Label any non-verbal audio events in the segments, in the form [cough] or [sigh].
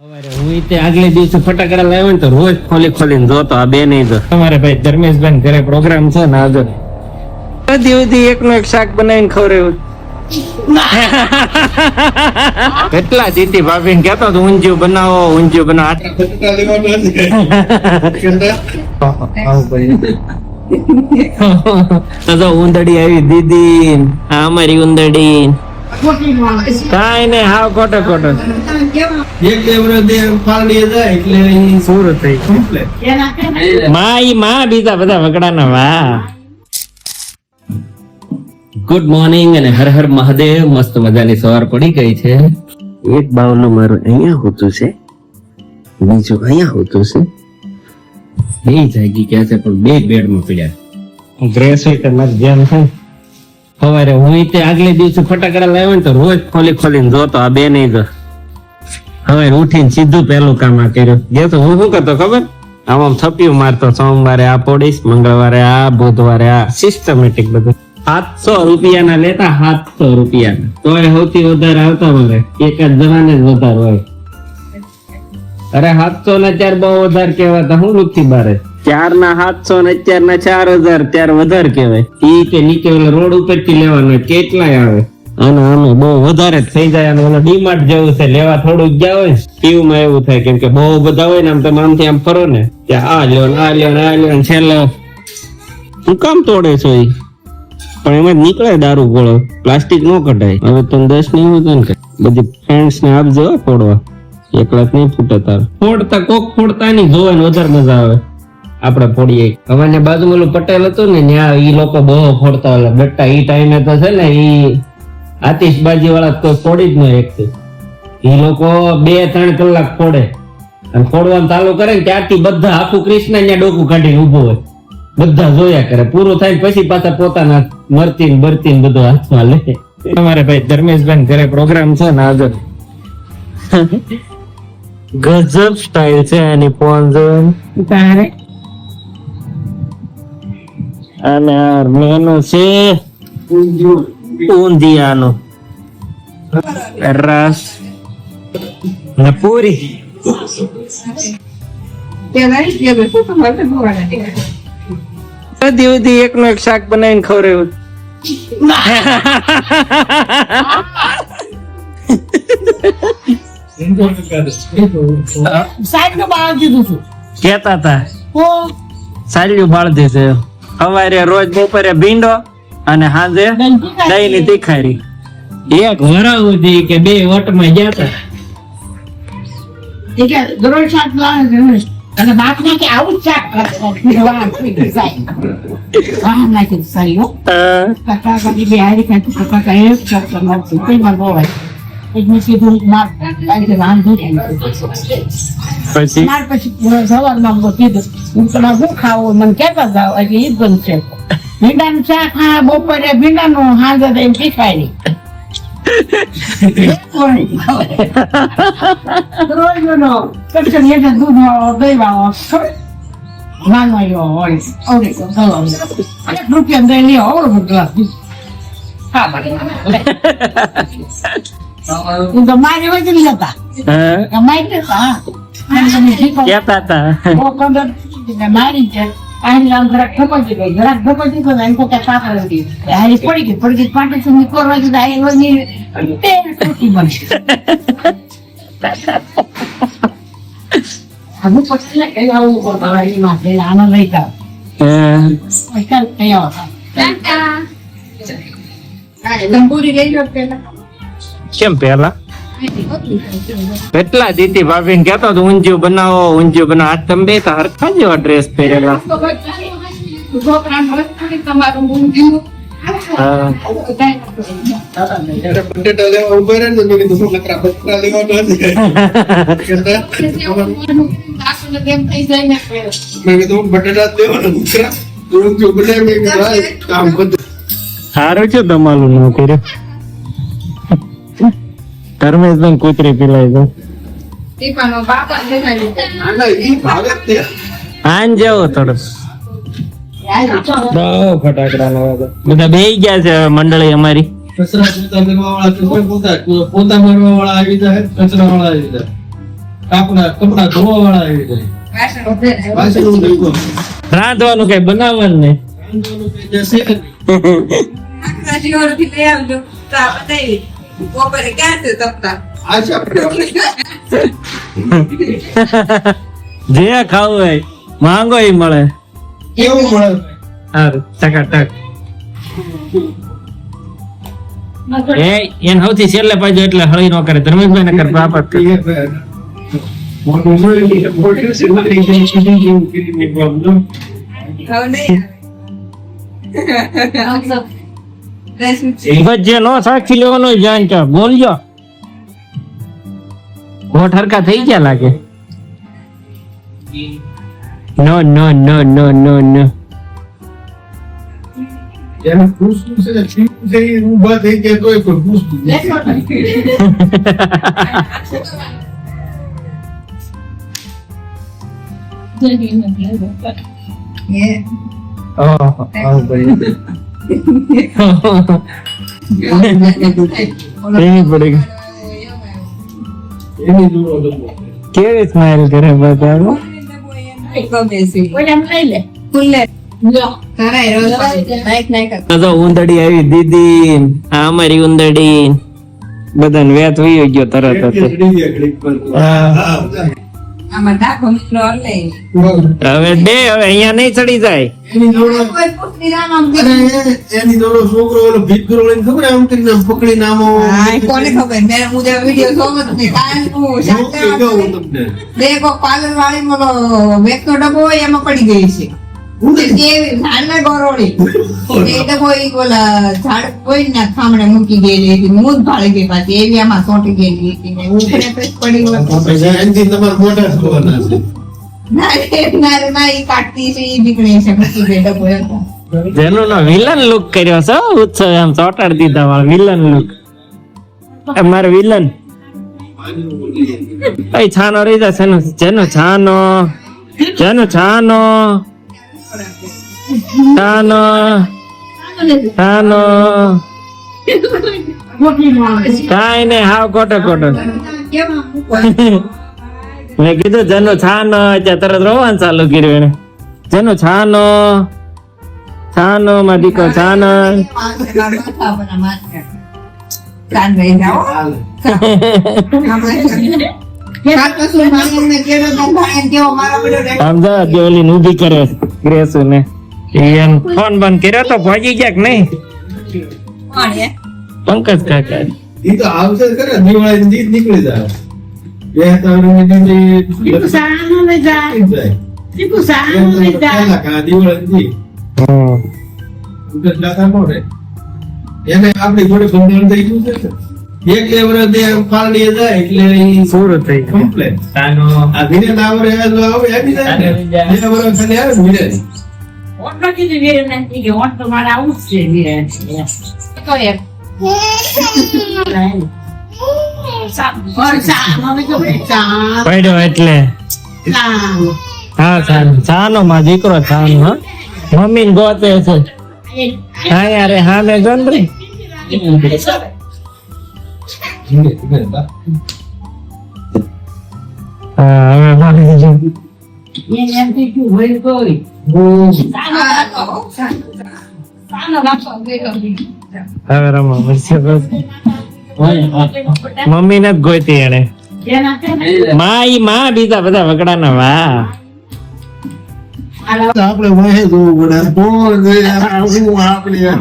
સવારે હું તે આગલે દિવસે ફટાકડા લાવ્યો ને તો રોજ ખોલી ખોલીને જોતો આ બે નહીં તો તમારે ભાઈ ધર્મેશભાઈ ઘરે પ્રોગ્રામ છે ને આજે બધી બધી એક એક શાક બનાવીને ખવડાવ્યું. કેટલા જીતી ભાભી ને કેતો તો ઊંધિયું બનાવો ઊંધિયું બનાવો. તો ઊંધડી આવી દીદી આ અમારી ઊંધડી કાઈ નઈ હાવ ખોટો ખોટો એક બે વર્ષ બે જાય એટલે પૂરું થઈ માં ઈ માં બીજા બધા વગડાના વા ગુડ મોર્નિંગ અને હર હર મહાદેવ. મસ્ત મજાની સવાર પડી ગઈ છે. એક બાવલું મારું અહીંયા હોતું છે બીજું અહીંયા હોતું છે. બે જાગી ગયા છે પણ બે બેડમાં પડ્યા. ડ્રેસ હોય તો મારી જેમ છે સવારે હું તે આગલે દિવસે ફટાકડા લાવ્યો ને તો રોજ ખોલી ખોલીને જોતો આ બે નહીં તો હવે ઉઠીને સીધું પહેલું કામ આ કર્યું. જે તો હું શું કરતો ખબર? આમ થપ્યું મારતો, સોમવારે આ પોડીશ મંગળવારે આ, બુધવારે આ. સિસ્ટમેટિક બધું. સાતસો રૂપિયાના લેતા સાતસો રૂપિયાના. તોય સૌથી વધારે આવતા મને એક જ જણાને જ વધારે હોય. અરે સાતસો ને ચાર બહુ વધારે કહેવાતા. હું લુખી બારે. ચાર ના સાતસો ને અત્યાર ના ચાર હજાર, ત્યાર વધારે કહેવાય. ઈ કે નીચે ઓલા રોડ ઉપરથી લેવાના કેટલાય આવે. અને અમે બહુ વધારે થઈ જાય અને ઓલો ડીમાર્ટ જેવું છે, લેવા થોડુંક ગયા હોય પીવું માં એવું થાય કેમ કે બહુ બધા હોય ને, આમ તમે આમથી આમ ફરો ને, કે આ લ્યો ને, આ લ્યો ને, આ લ્યો ને, છેલ્લે. હું કામ તોડે છો ઈ? પણ એમાં નીકળે દારૂ ગોળો, પ્લાસ્ટિક નો કઢાય. હવે તમે દસ નહીં હોય ને બધી ફ્રેન્ડ્સ ને આપજો ફોડવા. એકલા નહીં ફૂટે તાર. ફોડતા કોક ફોડતા નહીં જોવે ને વધારે મજા આવે. આપણે ફોડીએ. અમારે બાજુ ઓલું પટેલ હતું ને ત્યાં ઈ લોકો બહુ ફોડતા હતા. બેટા ઈ ટાઈમે તો છે ને ઈ આતિશબાજી વાળા તો ફોડી જ ન એક ઈ લોકો બે ત્રણ કલાક ફોડે. અને ફોડવાનું ચાલુ કરે ને ત્યારથી બધા આખું કૃષ્ણ ત્યાં ડોકું કાઢીને ઊભો હોય. બધા જોયા કરે. પૂરું થાય પછી પાછા પોતાના મરતી ને બરતી ને બધું હાથમાં લે. તમારે ભાઈ ધર્મેશભાઈ ઘરે પ્રોગ્રામ છે ને આજે. ગજબ સ્ટાઇલ છે એની ફોન તારે? અને મેનુ છે ઊંધિયાનું. રસ ને પૂરી. બધી બધી એક નું એક શાક બનાવીને ખવડાવ્યું. સાઈડનું બાળ દીધું છું કેતા હતા સાલ્યું બાળ દેશે. સવારે રોજ બપોરે ભીંડો અને સાંજે દહીં ની તીખારી એક વરા સુધી કે બે વટમાં ગયા હતા દરરોજ શાક લાવે અને બાપ ને કે આવું જ શાક કાકી બે હારી ખાતી એક શાક તો કોઈ માં બહુ ભીંડાનું શાક હા બપોરે ભીંડાનું હાજર એમ શીખાય [laughs] રૂપિયા [laughs] હતા કેતા હતા મારી છે. કોઈ પાપડ હતી હારી પડી ગઈ. પડી ગઈ પાટે સુધી કરવા ગઈ આ એની તે ટૂટી. બની કેમ પેલા કેટલા દીતી ભાભી કેતો તો ઊંધિયું બનાવો ઊંધિયું બનાવો. આજ તમે બે તો હરખા જેવા ડ્રેસ પહેરેલા. નકરા નકરા. સારું છે તમારું ન કર્યું ધર્મેશભાઈ કૂતરી પીલાય દો આના જેવો થોડો ફટાકડા બધા બે ગયા છે મંડળી અમારી કચરા પોતા મારવા વાળા આવી જાય કચરા વાળા આવી જાય આપણા કપડા ધોવા વાળા આવી જાય. રાંધવાનું કઈ બનાવવાનું નહીં રાંધવાનું કઈ જશે જ નહીં. આ છે આપણે જે ખાવું હોય માંગો ઈ મળે કેવું મળે સારું ટકાટક એ એને સૌથી છેલ્લે પાછું એટલે હળી નો કરે ધર્મેશભાઈ ને કર બાપત મોટું જે નો સાક્ષી લેવાનો જાણ છો બોલજો. હોઠ હરકા થઈ ગયા લાગે. નો નો નો નો નો નો. જેને પૂછવું છે છીણવું એ ઊભા થઈ ગયા તોય. [laughs] એની પડી ગઈ. એની જોડો જમવો. કેવી સ્માઈલ કરે. તો ઉંદડી આવી દીદી આ અમારી ઉંદડી બધાને વેત વયો ગયો તરત હવે દે હવે અહીંયા નહીં ચડી જાય. એની જોડો છોકરો ઓલો ભીતગુરો લઈને ખબર આમ કરીને પકડી નામો? કોને ખબર? મેં હું જે વિડિયો જોવો જ નહીં કાલ હું તમને. બે વાળી મોલો વેક ડબ્બો એમાં પડી ગઈ છે. મૂકી ગયેલી હતી હું ભાળી ગઈ પાછી એવી આમાં ગયેલી હતી ને ઉપરે પડી ગયો પછી એનથી તમારે મોટા થવાના છે. ના ના ના ઈ કાઢતી છે ઈ નીકળે છે મૂકી ગઈ ડબ્બો જેનો નો વિલન લુક કર્યો છે હો, ઉત્સવ એમ ચોટાડી દીધા મારા વિલન લુક મારે વિલન એ છાનો રહી જશે જેનો જેનો છાનો જેનો છાનો Ano? છે. કાઈ ને હાવ ખોટો ખોટો? મેં કીધું જેનો છાનો ત્યાં તરત રોવાનું ચાલુ કર્યું એને જેનો છાનો છાનો માં દીકો છાનો માથા પર આ માથા. કાન રહી જાઓ હાલે. કાકસુ માનવને કેળો બંધાય કેવો મારા બધો રેડ સમજા જે ઓલી ઊભી કરે ગ્રેસુ ને એમ ફોન બંધ કર્યો તો પહોંચી ગયા કે નહીં? પંકજ કાકા. ઈ તો આવશે કરે ખરા જીત નીકળી જાય. બે ત્રણ દી લઈ જા જાય. દીકુ સાનો લઈ જા પહેલા કા દિવાળી દી ઉધર જાતા એને આપણી જોડે બંધારણ થઈ ગયું છે એક બે વર્ષ બે પારડીએ જાય એટલે ઈ પૂરું થઈ કમ્પ્લેટ. સાનો. આ ધીરે ના આવડે એ જો આવે એની જાય ને. બે વર્ષ ખાલી આવે ને ધીરે. ઓટલો કીધું વીરેન ને કે ઓટ તો મારે આવું જ છે તો. પડ્યો એટલે. હા સારું સાનો માં દીકરો સાનો હા. મમ્મી ગોતે છે. હા યાર હા મેં જોન રે. હવે એને એમ થઈ ગયું, હોય કોઈ. હવે રમવા મળશે બસ. મમ્મી ને જ ગોતી એને. ને, માં ઈ માં બીજા બધા વગડાના વાહ આલા આપણે વાહે જોવું પડે? આ હું આપણી તો.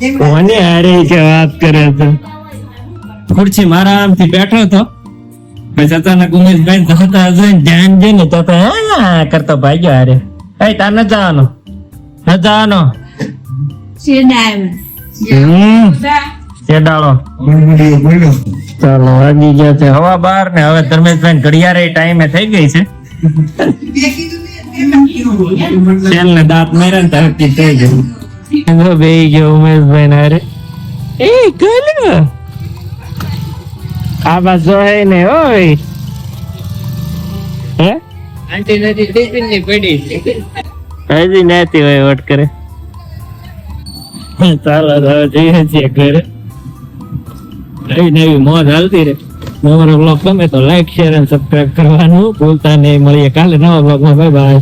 તો કોને હારે કે વાત કરે છે? ખુરશી મારા આમથી બેઠો હતો. પછી અચાનક ઉમેશભાઈ ધોતા જોઈને ધ્યાન જોઈને તો તો હા કરતો ભાગ્યો હારે. એ તાર ન જવાનો. ન જવાનો. ચેડાળો ચાલો વાગી ગયા છે હવા બાર ને હવે ધર્મેશભાઈ ઘડિયાળે ટાઈમે થઈ ગઈ છે. બે ને, દાંત મેરે ને તો હરકી થઈ ગયું બે ગયો ઉમેશભાઈ ને હારે. એ ગલ્યો આ બાજુ જોઈ ને ઓય હે? આંટી નથી ટિફિનની પડી હજી નાતી હોય વટ કરે. ચાલો હવે જઈએ છીએ ઘરે. નવી નવી મોજ હાલતી રે અમારો બ્લોગ ગમે તો લાઈક શેર અને સબસ્ક્રાઈબ કરવાનું. ભૂલતા નહીં. મળીએ કાલે નવા બ્લોગમાં બાય બાય